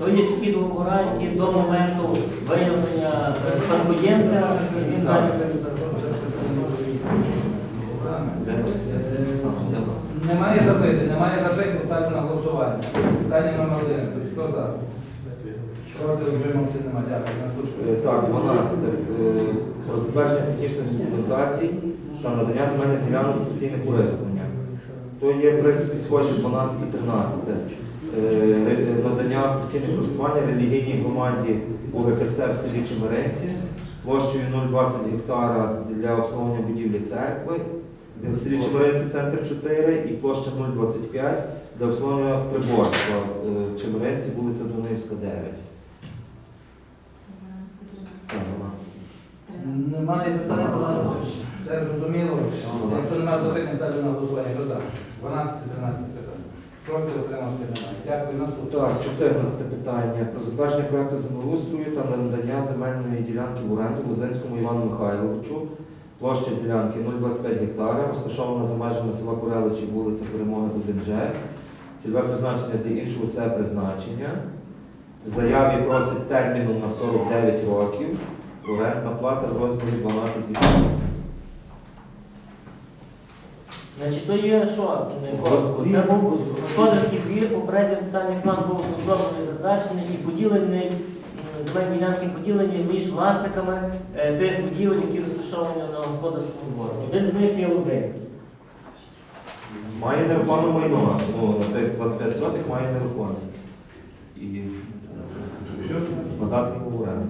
То є такі договори, які до моменту виявлення спадкоємця Немає запитань, немає запитань, ставлю на голосування. Питання номер 11. Хто за? Проти утримався немає. Дякую. Е, Так, 12. Е, Про затвердження технічних документацій та надання земельних ділянок у постійне користування. То є, в принципі, схожі 12-13. Е, Надання в постійне користування релігійній громаді УГКЦ в селі Чемеренці площею 0,20 гектара для обслуговування будівлі церкви. В селі Чемеренці центр 4 і площа 0,25 для обслуговування приборства. Е, Чемеренці, вулиця Донецька, 9. Так, 12. Немає питань. Все зрозуміло. Якщо немає запитань, ставлю на голосування. Хто за? 12, 13 питання. Проти утримався немає. Дякую. Наступне. Так, 14 питання про затвердження проекту землеустрою та надання земельної ділянки в оренду Лозинському Івану Михайловичу. Площа ділянки 0,25 гектара, розташована за межами села Куреличі, вулиця Перемоги 1Ж. Цільове призначення для іншого все призначення. В заяві просить терміном на 49 років. Орендна плата в розмірі 12%. Значить, то є що? коротко. Це був господарський двір, попередній детальний план був розроблений, затверджений і поділений, м, земельні ділянки поділені між власниками е, тих будівель, які розташовані на господарському дворі. Один з них є Лозинський. Має нерухоме майно. Ну, на тих 25 сотих має нерухоме. І надати йому в оренду.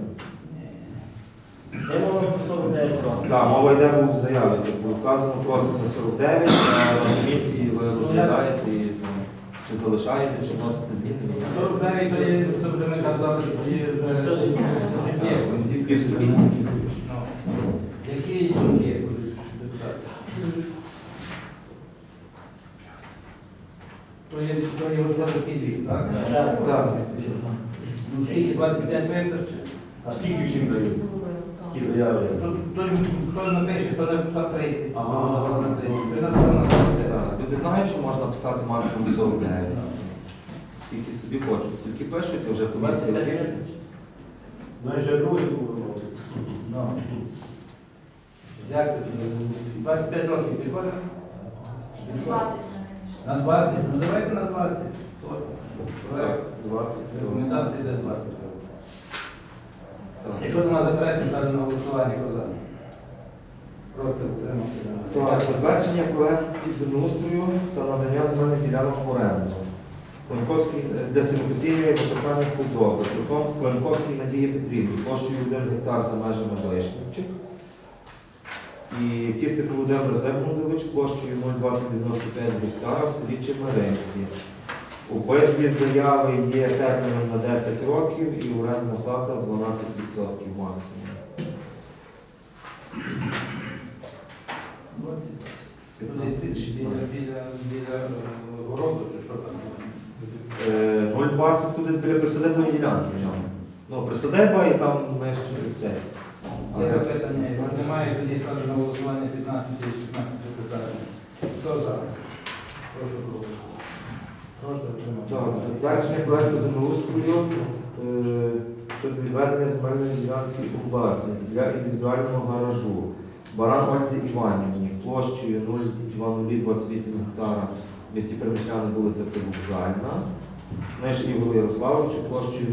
Де мова про 49 років. Так, мова йде був в заяві, було вказано, просить на 49, а на комісії ви розглядаєте і там, чи залишаєте, чи вносите зміни. 49 то є, це вже казали, що є Все життя. Півстоліття. Ну, Які думки? То є, то є господарський двір, так? Так. Так. Ну, скільки 25 вистачить? А скільки всім дають? Ті заяви. То- то Хто напише, то написав 30, а Ага. на 30. Ви написали на 49. Люди знають, що можна писати максимум 49. Скільки собі хочуть, стільки пишуть, і вже комісія вирішує. Я другий повернути. Ну. Дякую. 25 років підходить? На 20? Ну давайте на 20. 20. рекомендації йде 20 років. Так. Якщо нема заперечень, ставлю на голосування, хто за? Проти утримався. Так, затвердження проєктів землеустрою та надання земельних ділянок в оренду. Клинковський, е, і виписання. Притом Клинковській Надії Петрівні, площею 1 гектар за межами Вишнівчик. І Кістик Володимир Зегмундович площею 0,2095 гектара в селі Чемеринці. Обидві заяви є терміном на 10 років і орендна плата 12% максимум. 20. 15, 16. Біля, біля е, городу чи що там? Е, 0,20 туди з біля присадибної ділянки. Ну, присадиба і там знаєш, через це. Є Але- запитання, немає, тоді ставлю на голосування 15 і 16 питання. Хто за? Прошу голосувати. Проти утримався. Так, затвердження проекту землеустрою е, щодо відведення земельної ділянки у власність для індивідуального гаражу. Баран Ользі Іванівні площею 0,2028 гектара в місті Перемишляни, вулиця Привокзальна. Знаєш, Ігору Ярославовичу площею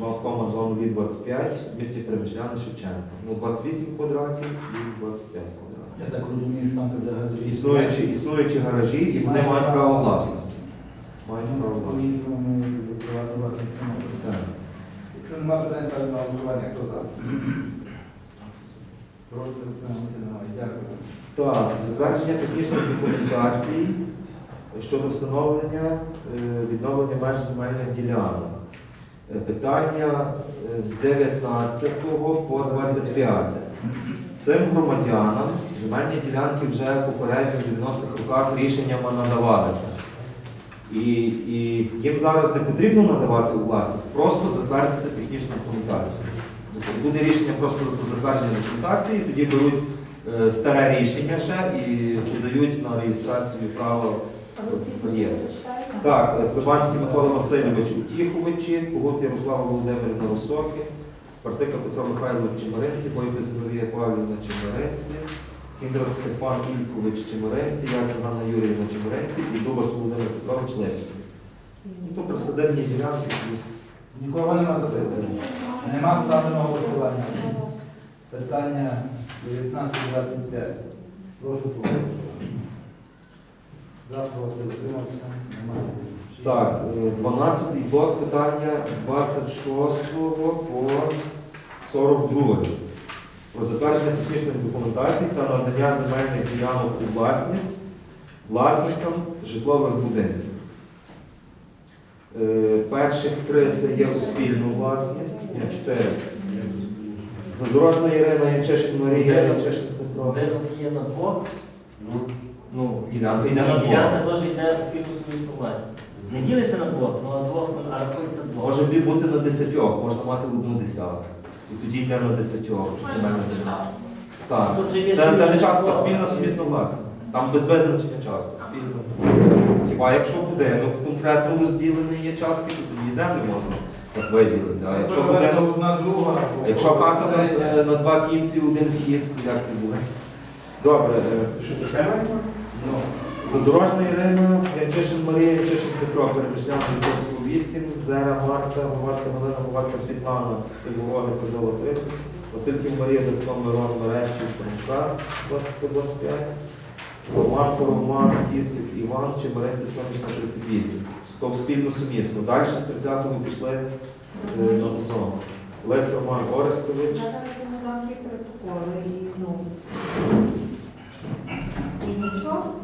0,2025 в місті Перемишляни Шевченка. Ну, 28 квадратів і 25 квадратів. Я так розумію, що там Існуючі, існуючі гаражі, і вони мають право власності. Не можемо. Так. Якщо немає питань, ставлю на голосування, хто за? Проти утримався немає. Дякую. Так, затвердження технічних документацій щодо встановлення е, відновлення меж земельних ділянок. Е, Питання е, з 19 по 25. Цим громадянам земельні ділянки вже попередньо в 90-х роках рішеннями надавалися. І, і їм зараз не потрібно надавати у власність, просто затвердити технічну документацію. Тобто буде рішення просто про затвердження документації, тоді беруть е, старе рішення ще і подають на реєстрацію права в. Так, Клебанський Микола Васильович Утіховичі, Когут Ярослава Володимирівна Росокі, Партика Петро Михайлович Чемеринці, Бойбис Марія Павлівна Чемеринці, Кіндрат Стефан Ількович Чемеринці, Яцин Ганна Юріївна Чемеринці і Дубас Володимир Петрович Лепівці. Ну, то присадибні ділянки плюс. Нікого нема запитань. Нема ставленого голосування. Питання 19.25. Прошу проголосувати. За, проти, утримався. Немає. Так, е, 12-й блок питання з 26 по 42. Затвердження технічних документацій та надання земельних ділянок у власність власникам житлових будинків. Е, Перших три це є у спільну власність, ні, чотири. Задорожна Ірина, Ячешин Марія, Ячешин Петро. Будинок є на двох, Ну, Ну, ділянка йде на двох. ділянка теж йде в спільну сумісну власність. Не ділиться на двох, ну а двох, а рахується двох. Може бути на десятьох, можна мати одну десятку. І тоді йде на десятьох. що це мене. Так. Тут же є Це, це не частка, спільна сумісна власність. Там без визначення частки. Спільна. Хіба якщо будинок конкретно розділений є частки, то тоді землю можна так виділити. А якщо будинок, одна друга, а якщо хата на, е, на два кінці, один вхід, то як не буде? Добре. е, що таке? Ну, Задорожна Ірина, Янчишин Марія, Янчишин Петро, Перемишлян, Вітовську 8, Зера Марта, Говарська Галина, Говарська Світлана, Сивовода, Садова 30, Васильків Марія, Дацько Мирон, Мерещів, Франка, 2025, Романко, Роман, Кіслик, Іван, Чемеринці, Сонячна 38. Сто в спільну сумісну. Далі з 30-го пішли е, на зону. Лесь Роман Орестович, Такі протоколи і ну. І нічого.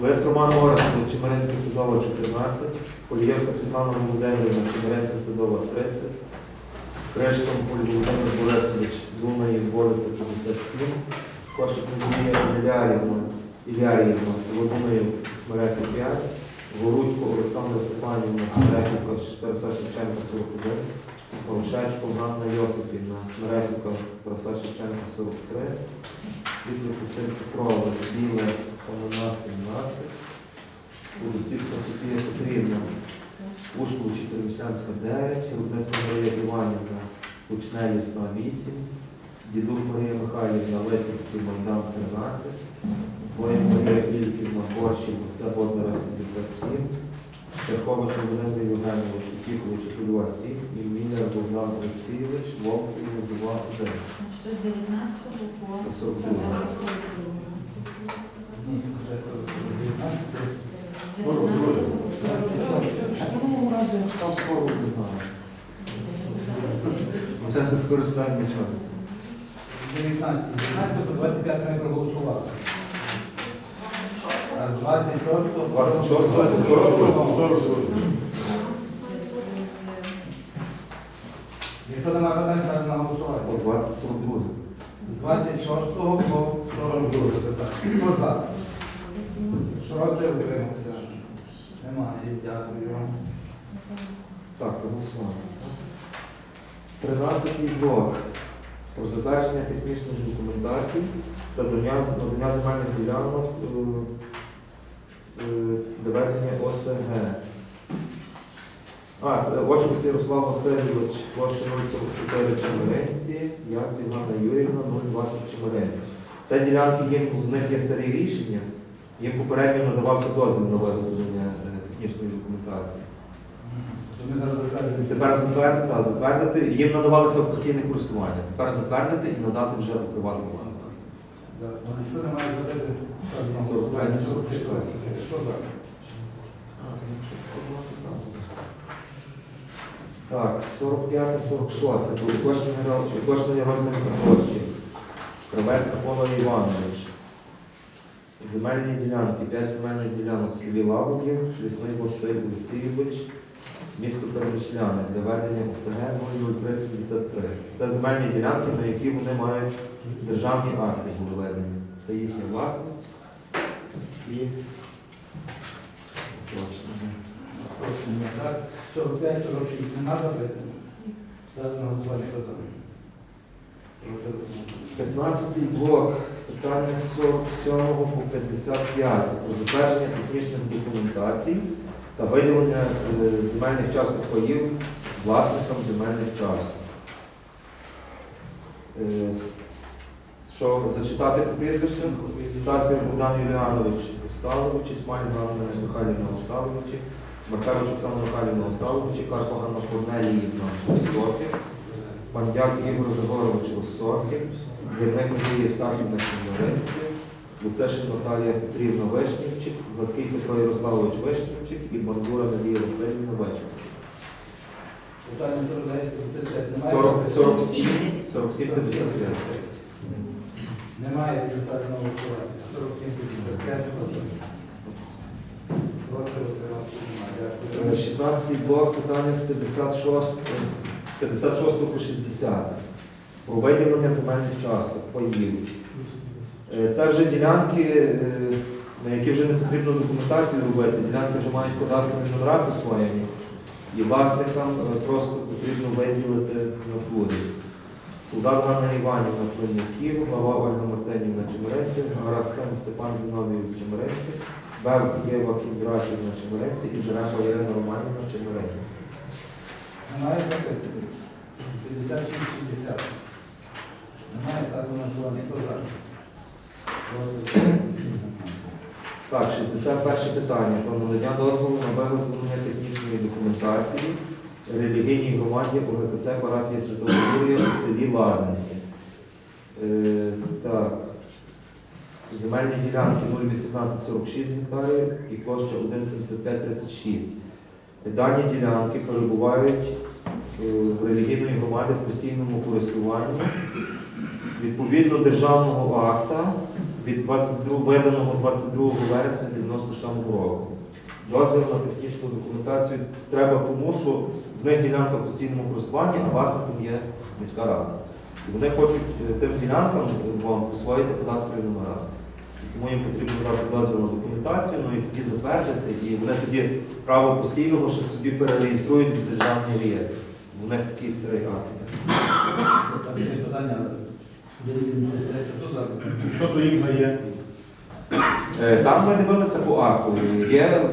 Лес Роман Орестович, Чемеринці Садова 14, Полієвська Світлана Володимирівна, Чемеринці Садова 30, Крештом Володимир Борисович, Дунаїв, Бориця 57, Кошик Надія Ілярівна, Ілярівна, село Дунаїв, Смереки 5, Ворудько Олександра Степанівна, Смереківка, Тараса Шевченка 41, Порошечко Ганна Йосипівна, Смереківка, Тараса Шевченка 43, Світло Косин Петрова, Біле, Комуна 17, Удосівська Софія Петрівна, Ушкова Чотиримішлянська 9, Рудницька Марія Іванівна, Лучне Лісна 8, Дідук Марія Михайлівна, Лесівці Майдан 13, Воїн Марія Ільківна, це Боднера 77, Шерхович Володимир Євгенович, Утіхович, Польова 7, і Міллер Богдан Олексійович, Вовк і Лозова 9. Що з 19 по 42. Ні, вже це 19. Ну, раз я читав скоро, не знаю. Це скористання нічого. 19. 19 по 25 ми проголосували. А з 26 по 26 по 42. Якщо немає питань, ставимо на голосування. По 42. З 26 по 42 питання. Хто за? Утримався. Немає. Дякую вам. Так, проголосували. 13 блок. Про затвердження технічних документацій та надання надання земельних ділянок е, для ведення ОСГ. А, це Очкус Ярослав Васильович, площа 044 Чемеринці, Яців Ганна Юрівна, 020 Чемеринці. Це ділянки, їм, з них є старі рішення, їм попередньо надавався дозвіл на виготовлення е, технічної документації. Тепер затвердити, затвердити, їм надавалося постійне користування. Тепер затвердити і надати вже у приватну власність. Зараз, Якщо немає запитань, ставимо на 45, голосування. 44. Хто за? Так, 45, 46. Уточнення роз- Уточнення розміру площі. Кравець Микола Іванович. Земельні ділянки. 5 земельних ділянок в селі Лаврів, Лісний Василь Олексійович, місто Перемишляне для ведення ОСГ 00373. Це земельні ділянки, на які вони мають державні акти були введені. Це їхня власність. І так? 45, 46 немає запитань. Ставимо на голосування. Хто за? Проти утримався. 15 блок питання з 47 по 55 про затвердження технічних документацій та виділення е, земельних часток паїв власникам земельних часток. Е, Що зачитати по прізвищам? Стасів Богдан Юліанович Осталович, Ісмаль Ганна Михайлівна Осталович, Маркевич Оксана Михайлівна Осталович, Карпа Ганна Корнеліївна Осоків, Пандяк Ігор Григорович Осоків, Гірник Надія Євстахівна Чемеринці, Луцешин Наталія Петрівна Вишнівчик, Гладкий Петро Ярославович Вишнівчик і Бандура Надія Васильівна Вишнівчик. Питання 49, 55 немає. 40, 47, 47, 55. Немає представленого голосування. 47, 55, прошу. Прошу утриматися. Немає. Дякую. 16 блок питання з 56, з 56 по 60. Про виділення земельних часток паїв. Е, Це вже ділянки, е, на які вже не потрібно документацію робити. Ділянки вже мають кадастрові номера присвоєні. І власникам е, просто потрібно виділити натури. Солдат Ганна Іванівна Клинників, глава Ольга Мартинівна Чемеренці, Гарас Сем Степан Зіновійович Чемеренці, Бев Єва Кіндратівна Чемеренці і Жереха Ірина Романівна Чемеренці. Немає запитань. 56, 60. Немає ставлю на голосування. Хто за? Так, 61 питання про надання дозволу на виготовлення технічної документації релігійній громаді УГКЦ парафії Святого Юрія у селі Ладниці. Е, так. Земельні ділянки 01846 гектарів і площа 17536. Дані ділянки перебувають е, в релігійної громади в постійному користуванні відповідно державного акта від 22, виданого 22 вересня 97 року. Дозвіл на технічну документацію треба тому, що в них ділянка в постійному користуванні, а власником є міська рада. І вони хочуть е, тим ділянкам е, вам присвоїти кадастрові номера. Тому їм потрібно дати дозвіл на документацію, ну і тоді затвердити, і вони тоді право постійного ще собі перереєструють в державний реєстр. У них такий старий акт. Що то їм дає? Е, Там ми дивилися по акту. Є,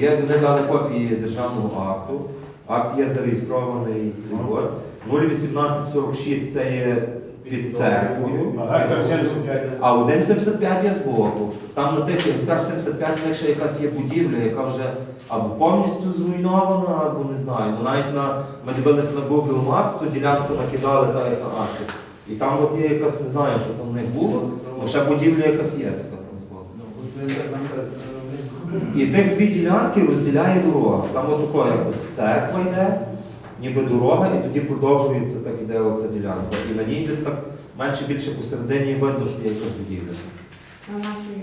є, вони дали копії державного акту. Акт є зареєстрований цей год. 01846 це є під церквою. Ага, так 75. А 1,75 є збоку. Там на тих гектар 75 в них ще якась є будівля, яка вже або повністю зруйнована, або не знаю. Ну навіть на ми дивилися на Google Map, ту ділянку накидали так, як на акті. І там от є якась, не знаю, що там в них було, але ще будівля якась є така там збоку. Ну, І тих дві ділянки розділяє дорога. Там отако якось церква йде, ніби дорога, і тоді продовжується так іде оця ділянка. І на ній десь так менше більше посередині видно, що є якась будівля.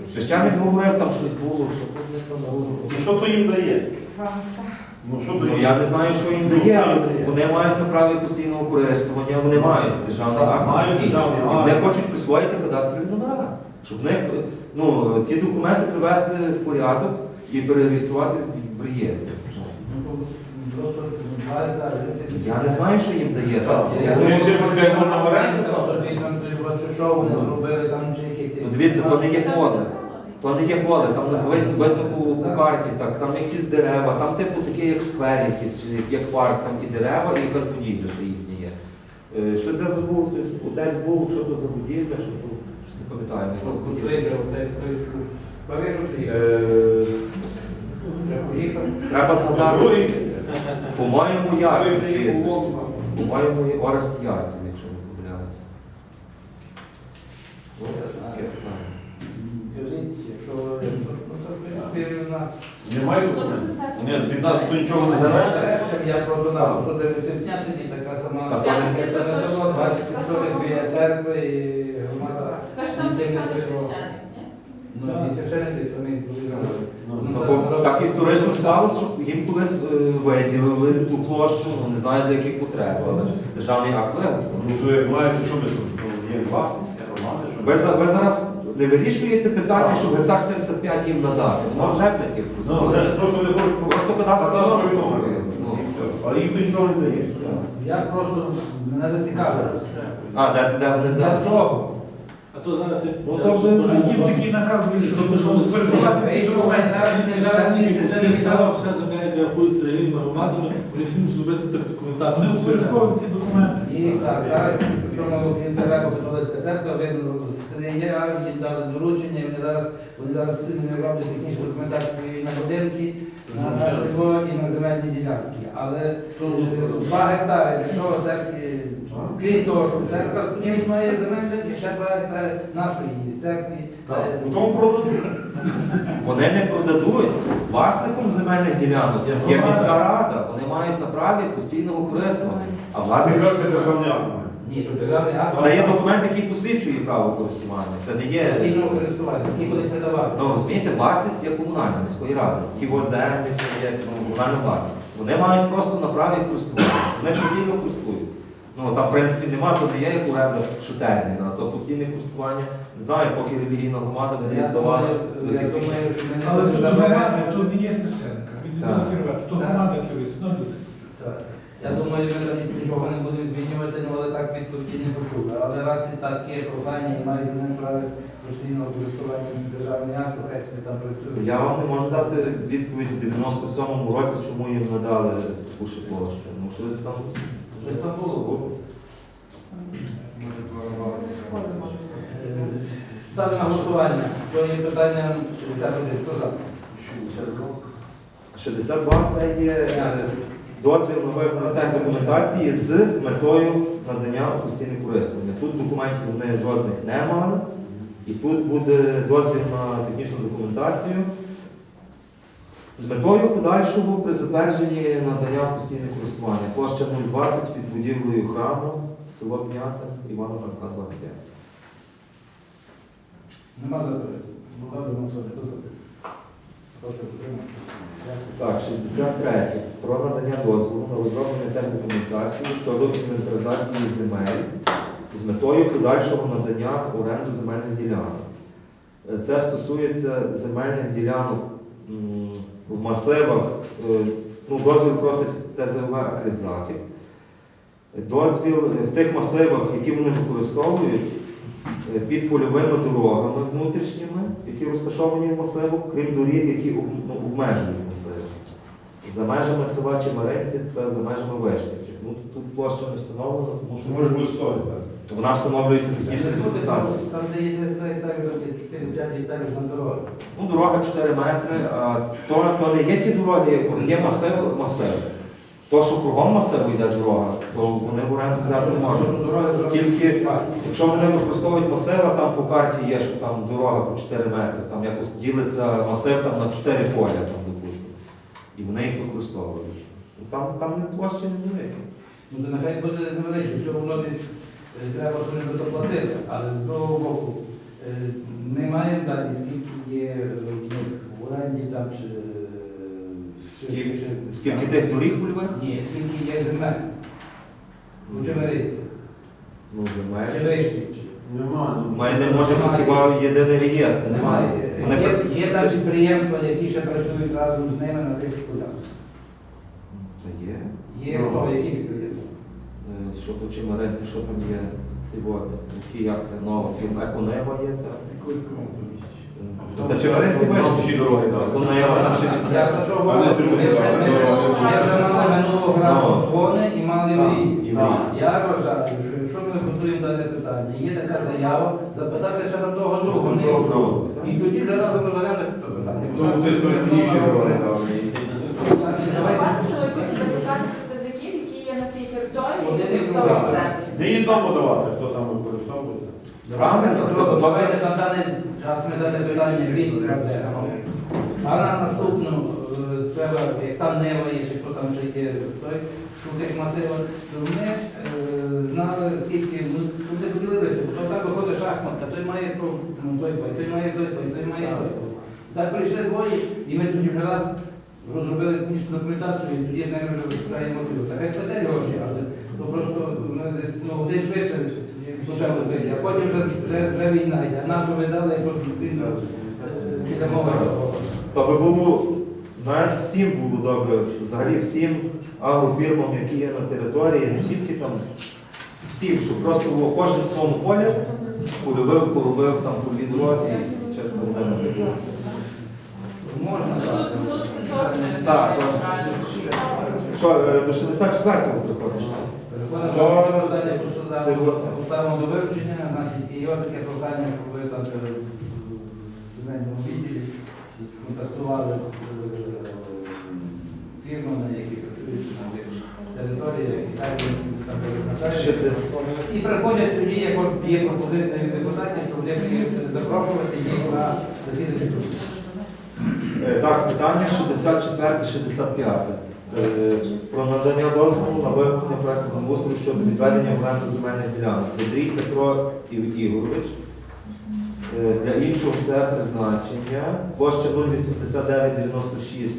Священник говорив, там щось було, що тут не там було. Ну що то їм дає? Ну що Ну я не знаю, що їм дає, але вони мають на праві постійного користування, вони мають державний акт Мають постійний. державний І акт. вони хочуть присвоїти кадастрові номера, щоб в них ну, ті документи привести в порядок і перереєструвати в- в реєстр. просто два гектари, 70. Я не знаю, що їм дає. Так. Я- я Вони ще потрібно на оренду там собі бачу, що вони зробили, там чи якісь... Дивіться, то не є поле. То не є поле, там видно, видно по, по карті, так, там якісь дерева, там типу такі як сквер якийсь, чи як- парк, там і дерева, і якась будівля що їхня є. Е, Щось я забув, хтось, отець був, що то за будівля, що то, щось не пам'ятаю, якась будівля. Е, Треба згадати, по-моєму, Яцин прізвище. По-моєму, Орест Яцин, якщо не помиляюся. Ну, таке питання. Кажіть, якщо, якщо, ну, то, в принципі, у нас... Немає документів? Ні, від нас то нічого не залежить. Я просто на проти Сипнятині така сама, то не- село, 20 соток біля церкви і громада. Та там той самий священник, ні? Ну, і священники самі повідомили. Ну, Ну, бо так історично сталося, що їм колись е, виділили ту площу, ну, не знаю для яких потреб, але державний акт виготовлений. Ну то як маєте, що ми тут? То Є власність, є громади, що Ви, за- ви зараз не вирішуєте питання, щоб гектар 75 їм надати. Ну, вже б таких Ну, просто не хочуть Просто кадастрові номери. все. Але їм нічого не дає. Я просто мене зацікавило. А, де, де вони Для зараз? чого? то зараз я- Ну, то вже- можу- такий наказ вийшов, що зберігати всі зараз не зараз не села, вся земля, яка рахується громадами, вони всі мусять зробити документацію. Упорядковують ці документи. І так, зараз прямо Київська католицька церква видно є, їм дали доручення, вони зараз вони зараз роблять технічну документацію і на будинки, на житло і на земельні ділянки. Але е, два гектари для чого церкви, крім того, що церква сподіваюсь має земельні, і ще два гектари нашої церкви. е, Тому продадуть. Вони не продадуть. Власником земельних ділянок є міська рада. Вони мають на праві постійного користування. А Ти власник кажете державний акт. Ні, тут державний акт. це є документ, який посвідчує право користування. Це не є. Постійного користування, який колись не давали. Ну розумієте, власність є комунальна міської ради. Ті воземлі, є ну, комунальна власність. Вони мають просто на праві користування. що Вони постійно користуються. Ну там, в принципі, нема, то не є як оренда шутерні, а то постійне користування. Не знаю, поки релігійна громада Я думаю, я думаю, що ми не Але тут громада, забирати. не є священника. Він не Так. буде керувати. То громада керується, ну люди. Так. Я думаю, ми там нічого не будемо змінювати, ну, але так відповіді не почули. Але раз і так є прохання і мають вони право постійного користування державний акт, хай собі там працюють. Я вам не можу дати відповідь в 97-му році, чому їм надали таку ще площу. Ну щось там Щось там було. На голосування. То є питання 61. Хто за? 62 це є е, дозвіл на виготовлення документації з метою надання у постійне користування. Тут документів вони жодних не мали, і тут буде дозвіл на технічну документацію з метою подальшого при затвердженні надання в користування. Площа 020 під будівлею храму, село Пнята, Івана Франка, 25. Нема заперечень. Ставлю на голосування. Хто за? Так, 63. Про надання дозволу на розроблення техдокументації щодо інвентаризації земель з метою подальшого надання в оренду земельних ділянок. Е, Це стосується земельних ділянок в масивах. е, Ну, дозвіл просить ТЗВ «Акризахід». Дозвіл в тих масивах, які вони використовують, е, під польовими дорогами внутрішніми, які розташовані в масивах, крім доріг, які ну, обмежують масиви. За межами села Чемеренці та за межами Вишківчих. Ну, тут- площа не встановлена, тому що Може бути стоїть, так. вона встановлюється Там, документацією. там, де є 200 гектарів, там є 4-5 гектарів на дорогу. Ну, дорога 4 метри, а то, то не є ті дороги, от є масив, масив. То, що кругом масиву йде дорога, то вони в оренду взяти не можуть. Тільки. Якщо вони використовують масив, а там по карті є, що там дорога по 4 метри, там якось ділиться масив там на 4 поля, там, допустимо. І вони їх використовують. Там, там площі не великі. Ну, нехай буде невелике, що воно десь треба що не за але з другого боку ми далі, скільки є е, в оренді там чи Скільки, скільки тих доріг польових? Ні, скільки є земель. Ну, чи земель. вишні. чи- Нема, ну, Ми не можемо хіба єдиний реєстр. Немає. Вони Є, є там підприємства, які ще працюють разом з ними на тих полях. Та є. Є Ну. хто, які підприємства? Е, Що то чимеренці, що там є? Ці от, ті як нова, еконева є там. Та Там вийшли. всі дороги, так. Ще Я за що говорю? Ми вже мали минулого разу дзвони і мали мрії. Я вважаю, що якщо ми готуємо дане питання, є така заява, запитати ще на того про- І тоді вже разом розглянемо питання. Тому ти свої інші дороги, землю. Де її дому давати, хто там? Правильно, тобто- Давайте на даний час ми дане питання відкладемо. А на наступну е, треба, як там Нева є, чи хто там ще є, той, що тих масивах, щоб ми е, знали, скільки, ну, не поділилися, бо то так виходить шахматка, той має то, ну, той пай, той має той пай, той має той. пай. Так прийшли двоє, і ми тоді вже раз розробили технічну документацію, і тоді з ними вже мотиву. Так як платять гроші, ми десь ну, один швидше почали жити, а потім вже, вже, вже війна йде. Нашу видали, як війна біля мови. То би було, навіть всім було добре, взагалі всім агрофірмам, які є на території, не тільки там всім, щоб просто було кожен в своєму полі Полюбив, полюбив там по дві і чесно не. Можна так. Так. Що, е, до 64-го приходиш? Питання, поставимо до вивчення, значить, і от таке щоб ви там е, в земельному відділі сконтактували з е, фірмами, які працюють на тих територіях, і так. І приходять тоді, як є пропозиція від депутатів, щоб вони приїхали запрошувати їх на засідання. Е, Так, питання 64-65. Е, Про надання дозволу на виконання проекту землеустрою щодо відведення в оренду земельних ділянок. Андрій Петро Ігорович. Е, Для іншого все призначення. Площа 08996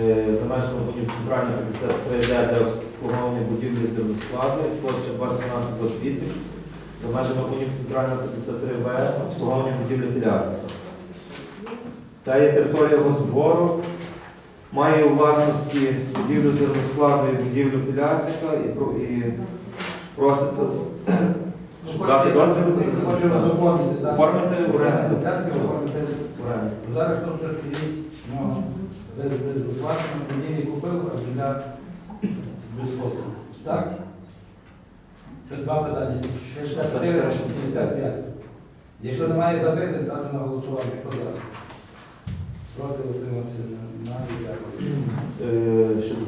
е, за межами будів центральної 53 Д для обслуговування будівлі з складу. Площа 21728 за межами будів центральної 53 В обслуговування будівлі телятика. Це є територія госдвору, має у власності будівлю зерноскладу і будівлю телятника і, про- і проситься щоб дати дозвіл. Оформити в оренду. Оренду. Зараз то все стоїть, ну, без, без оплачення, мені купив, а. Так? Ще два питання. 64, 65. Якщо немає запитань, ставлю на голосування. Хто за? Проти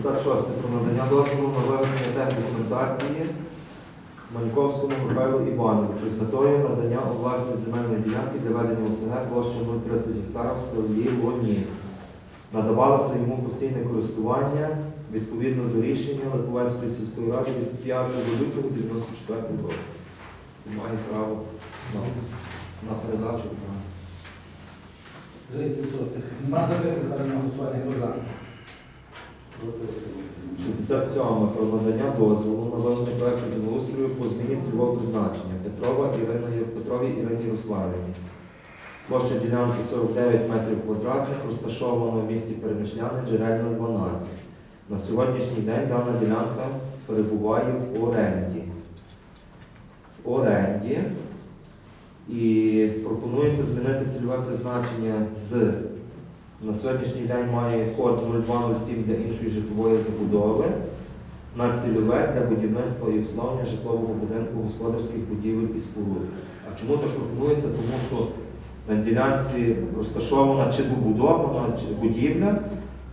56 про надання дозволу на виведення теплодокументації Маньковському Михайлу Івановичу з метою надання у власність земельної ділянки для ведення ОСН площею 30 гектарів в селі Лоні. Надавалося йому постійне користування відповідно до рішення Липовецької сільської ради від 5 лютого 1994 року. Має право на, на передачу до нас. Мати зараз на голосування. 67. Про надання дозволу на виведення проекту землеустрою по зміні цільового призначення Петрова Ірина Петровій Ірині Руславівні. Площа ділянки 49 метрів квадратних, розташована в місті Перемишляни, джерельна 12. На сьогоднішній день дана ділянка перебуває в оренді. В оренді. І пропонується змінити цільове призначення з на сьогоднішній день має код 0207 для іншої житлової забудови на цільове для будівництва і обслуговування житлового будинку господарських будівель і споруд. А чому так пропонується? Тому що на ділянці розташована чи добудована чи будівля,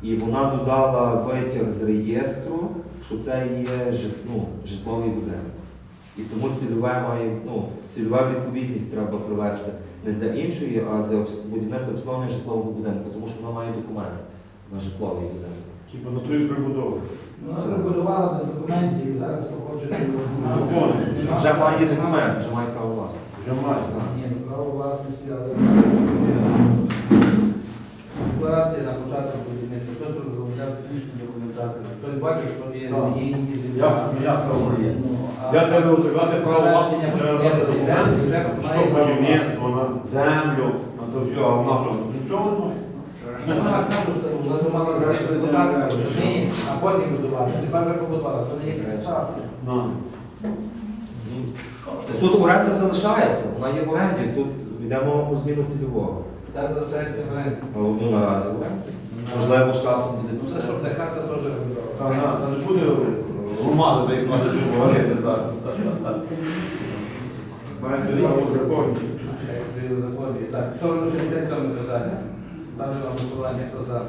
і вона додала витяг з реєстру, що це є ну, житловий будинок. І тому цільове має, ну, цільова відповідність треба привести не для іншої, а для будівництва обслуговування житлового будинку, тому що вона має документ на житловий будинок. Типу на тої прибудови. Ну, Вона прибудувала без документів і зараз хоче. Закони. Вже має документ, вже має право власності. Вже має. Ні, ну, право власності, але декларація на початку будівництва. Хтось розробляв технічну документацію. Що є Так. є землі. Як, як право є? Ну, а- Я треба отримати право власності, Завершення треба будівництва вже. Що право будівництво, на землю, на то все, а вона що? Нічого немає. Зробити спочатку, розумієш, а потім будувати. Тепер вже побудувала. Це не є красавці. На. Тут оренда залишається, вона є в оренді, тут йде мова про зміну цільового. Так залишається варіант. А одну наразі в оренді. Можливо, з часом буде Ну, це все. щоб не хата теж Та робила. на- та не буде громада, де їх треба що говорити зараз. Має право законі. Собі узаконює. Так, 47 питання. Ставлю вам голосування, хто за.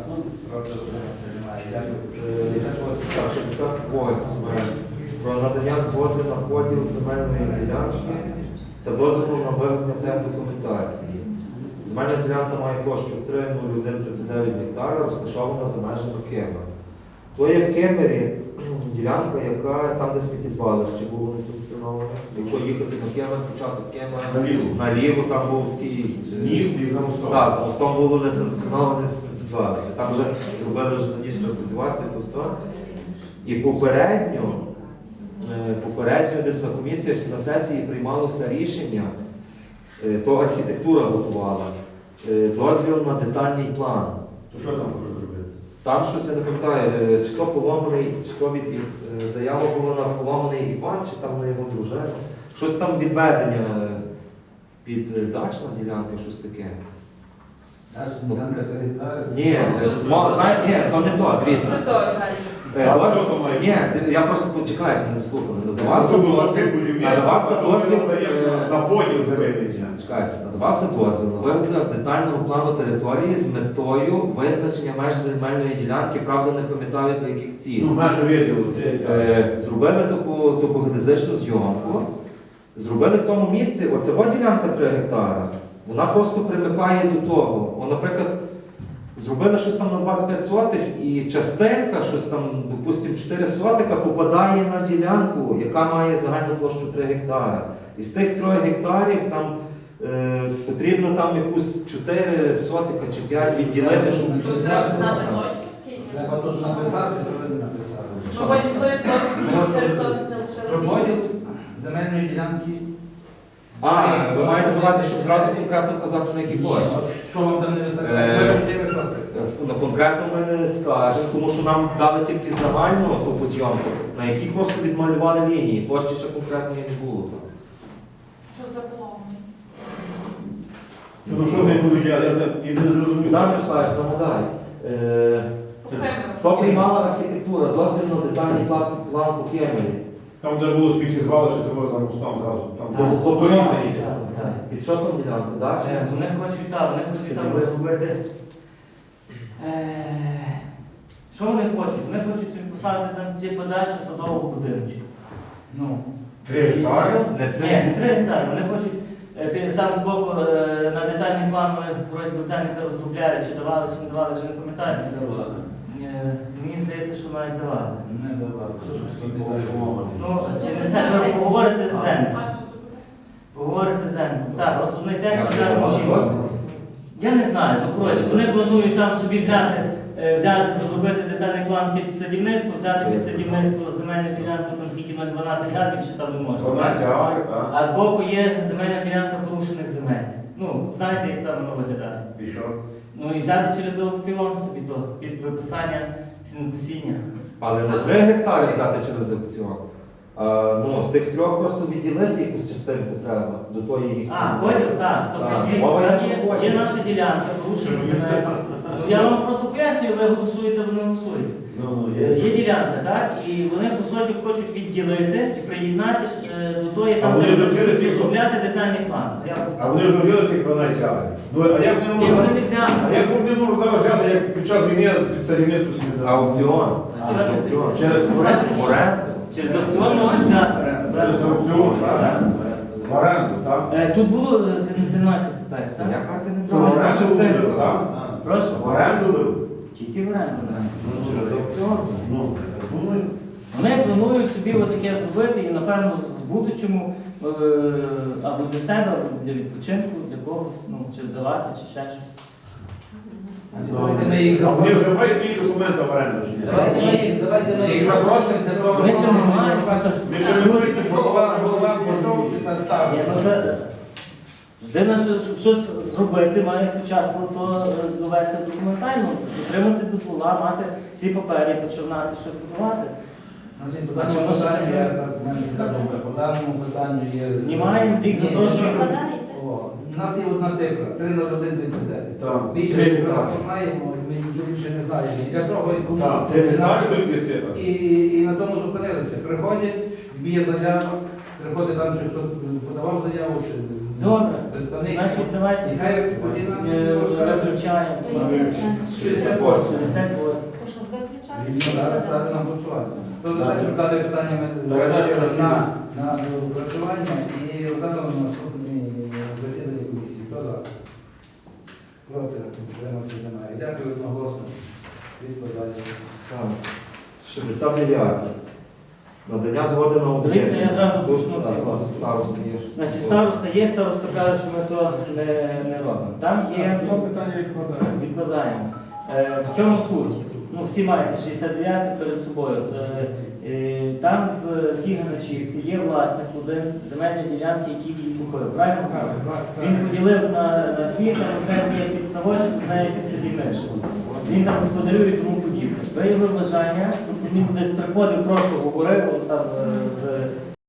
Проти утримався, немає. Дякую. Е, 58. Так, 68. Про надання згоди на поділ земельної ділянки та дозволу на виведення документації. Земельна ділянка має площу 3,0139 гектара, розташована за межами Кемера. То є в Кемері ділянка, яка там, де сміттєзвалище було не санкціоноване. Якщо їхати на Кемер, початок Кемера, Наліво. наліво там був такий е, Міст і за мостом. так, за мостом було не санкціоноване сміттєзвалище. Там вже зробили вже тодішню культивацію, то все. І попередньо, е, попередньо десь на комісіях на сесії приймалося рішення, е, то архітектура готувала, дозвіл на детальний план. То що там можуть робити? Там щось я не пам'ятаю, е, чи то поломаний, чи то від е, заява була на поломаний Іван, чи там на його дружину. Щось там відведення. під е, дачна ділянка, щось таке. Дальше ділянка гектари. Ні, е, знає, ні, то не то, дивіться. Е, А дозвіл- що то має? Ні, я просто почекайте, не слухали. Надавався дозвіл. Надавався а дозвіл. е, На поділ земельний. Чекайте, надавався дозвіл на вигляд детального плану території з метою визначення меж земельної ділянки, правда не пам'ятаю для яких Ну, цілей. нашу відділу. Е, Зробили таку топогеодезичну зйомку. Зробили в тому місці, оце от ділянка 3 гектара. Вона просто примикає до того. О, наприклад, зробили щось там на 25 сотих, і частинка, щось там, допустимо, 4 сотика, попадає на ділянку, яка має загальну площу 3 гектара. І з тих 3 гектарів там е, потрібно там якусь 4 сотика чи 5 відділити, щоб Тут треба знати точно скільки. Треба тут написати, що ви не написали. Ну, бо історія просто 400 не Про лише. поділ земельної ділянки. А, ви маєте на увазі, щоб зразу конкретно вказати на які площі. Що вам там не Е, вистачає? Ви чотири сотки. В- На конкретно ми не скажемо, тому що нам дали тільки загальну ту зйомку, на якій просто відмалювали лінії. Площі ще конкретної не було. там. Що за поломний? Ну, що ти будеш, я не- і не зрозумів. Богдан Михайлович, нагадай, е, хто приймала архітектура, дозвільно детальний план, план по Кемелі. Там, де було сміттєзвалище, того за мостом зразу. Там По- було по порізані. Так, Під що там так? Е, Вони хочуть так, вони хочуть там зробити. Е, Що вони хочуть? Вони хочуть собі поставити там ті подачі садового будинку. Ну, Три гектари. Не Ні, не три гектари. Вони хочуть е, там збоку е, на детальний план вони вроді би земляника розробляють, чи давали, чи не давали, чи не пам'ятаю. Е, Мені здається, що навіть давали. не давав. Ну, не себе, ви поговорите з землю. Поговорите з землю. Так, основний текст Я зараз вчимо. Я не знаю, ну коротше, вони планують там собі взяти, е, взяти, розробити детальний план під садівництво, взяти під садівництво земельну ділянку, там скільки 0,12 га, більше там не можна. 12 так. А збоку є земельна ділянка порушених земель. Ну, знаєте, як там воно виглядає. І що? Ну і взяти через аукціон собі то під виписання сінокосіння. Але не три гектари взяти через аукціон. А, ну, з тих трьох просто відділити якусь частинку треба до тої їх. А, потім так. Тобто дивіться, мова там йде є, про потім. є наша ділянка земель. Ну, я вам просто пояснюю, ви голосуєте, ви не голосуєте. Е, Є ділянка, так? І вони кусочок хочуть відділити і приєднати е, до тої А там, вони де вже вчили ті, розробляти детальний план. Я А вони ж робили тих 12 аварій. Ну, а як вони Ні, можуть? вони не взяли. А як вони можуть зараз взяти, як під час війни садівництво собі? Аукціон. Через аукціон. Через оренду? Через аукціон можуть взяти. Через аукціон, так? В оренду, так? Е, Тут було е, ти, ти так. Яка ти не В оренду брала так? Прошу? В оренду. Тільки в оренду, так. Ну, через аукціон. Ну, я думаю. Вони планують собі отаке зробити і, напевно, в будучому е, або для себе, або для відпочинку, для когось, ну, чи здавати, чи ще щось. Давайте ми їх Вони вже запросимо. мають свої документи в оренду чи ні? Давайте ми їх, давайте ми їх запросимо, для того, Ми ще не маємо. Ми ще не маємо. Голова, голова пішов чи та Ні, ну, Людина, що- щоб щось зробити, має спочатку то е, довести документально, отримати дозвола, мати всі папери, починати щось будувати. А чому ж по даному питанню є... Знімаємо вік, Ні, запрошуємо. ні, О, У нас є одна цифра, 30139. Так. Більше ми вже маємо, ми нічого більше не знаємо. Для чого і кому? І на тому зупинилися. Приходять, б'є заяву, приходить там, що хтось подавав заяву, чи Добре. представник. Значить, давайте Нехай людина е, вивчаємо. То є питання, що 68. То, щоб виключати, Ну, Зараз додати? на голосування. Хто за те, щоб дати питання ми на, на і розглянули на наступній засіданні комісії. Хто за? Проти? Утримався немає. Дякую одноголосно. Відповідаю. Так. 60 мільярдів. Надання згоди на. Дивіться, я зразу почну так, цього. Староста є щось. Значить, староста є, староста каже, що ми то не, не робимо. Там є То питання відкладаємо. відкладаємо. Е, в чому суть? Ну, всі маєте 69 перед собою. Е, е, там в Кіганичівці є власник один земельної ділянки, який її купив. Правильно? Він поділив на, на дві, там одне є під ставочок, одне є під садівничок. Він там господарює і тому подібне. Виявив бажання, він десь приходив, просто говорив там е, з